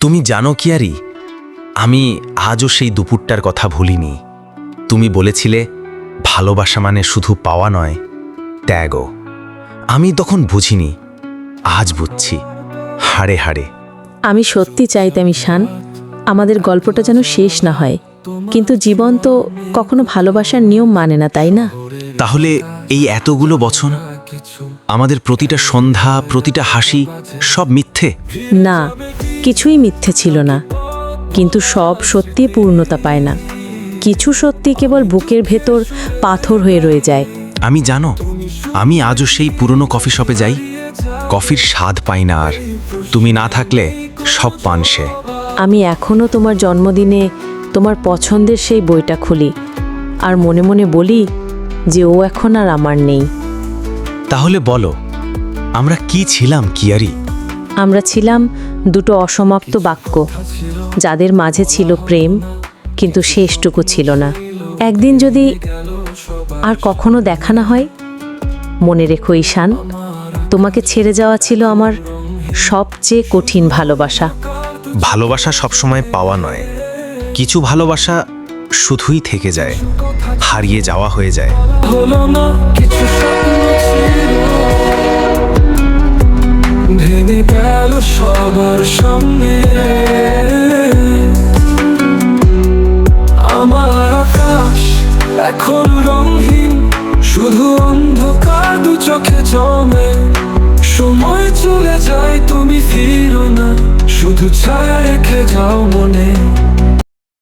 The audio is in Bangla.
তুমি জানো কি আরি আমি আজও সেই দুপুরটার কথা ভুলিনি। তুমি বলেছিলে ভালোবাসা মানে শুধু পাওয়া নয় ত্যাগও। আমি তখন বুঝিনি আজ বুঝছি। হাড়ে হাড়ে। আমি সত্যি চাইতাম ঈশান আমাদের গল্পটা যেন শেষ না হয়। কিন্তু জীবন তো কখনো ভালোবাসার নিয়ম মানে না তাই না? তাহলে এই এতগুলো বছর আমাদের প্রতিটা সন্ধ্যা প্রতিটা হাসি সব মিথ্যে? না কিছুই মিথ্যে ছিল না। কিন্তু সব সত্যি পূর্ণতা পায় না। কিছু সত্যি কেবল বুকের ভেতর পাথর হয়ে রয়ে যায়। আমি জানো আমি আজও সেই পুরনো কফি শপে যাই। কফির স্বাদ পাই না আর। তুমি না থাকলে সব পান সে। আমি এখনও তোমার জন্মদিনে তোমার পছন্দের সেই বইটা খুলি আর মনে মনে বলি যে ও এখন আর আমার নেই। তাহলে বলো আমরা কি ছিলাম কিয়ারি? আমরা ছিলাম দুটো অসমাপ্ত বাক্য যাদের মাঝে ছিল প্রেম কিন্তু শেষটুকু ছিল না। একদিন যদি আর কখনো দেখা না হয় মনে রেখো ঈশান তোমাকে ছেড়ে যাওয়া ছিল আমার সবচেয়ে কঠিন ভালোবাসা। ভালোবাসা সবসময় পাওয়া নয়। কিছু ভালোবাসা শুধুই থেকে যায় হারিয়ে যাওয়া হয়ে যায়। সবার সামনে। আমার আকাশ এখন রঙহীন, শুধু অন্ধকার, দু চোখে জমে। সময় চলে যায়, তুমি ফিরো না। শুধু ছায়া রেখে যাও মনে।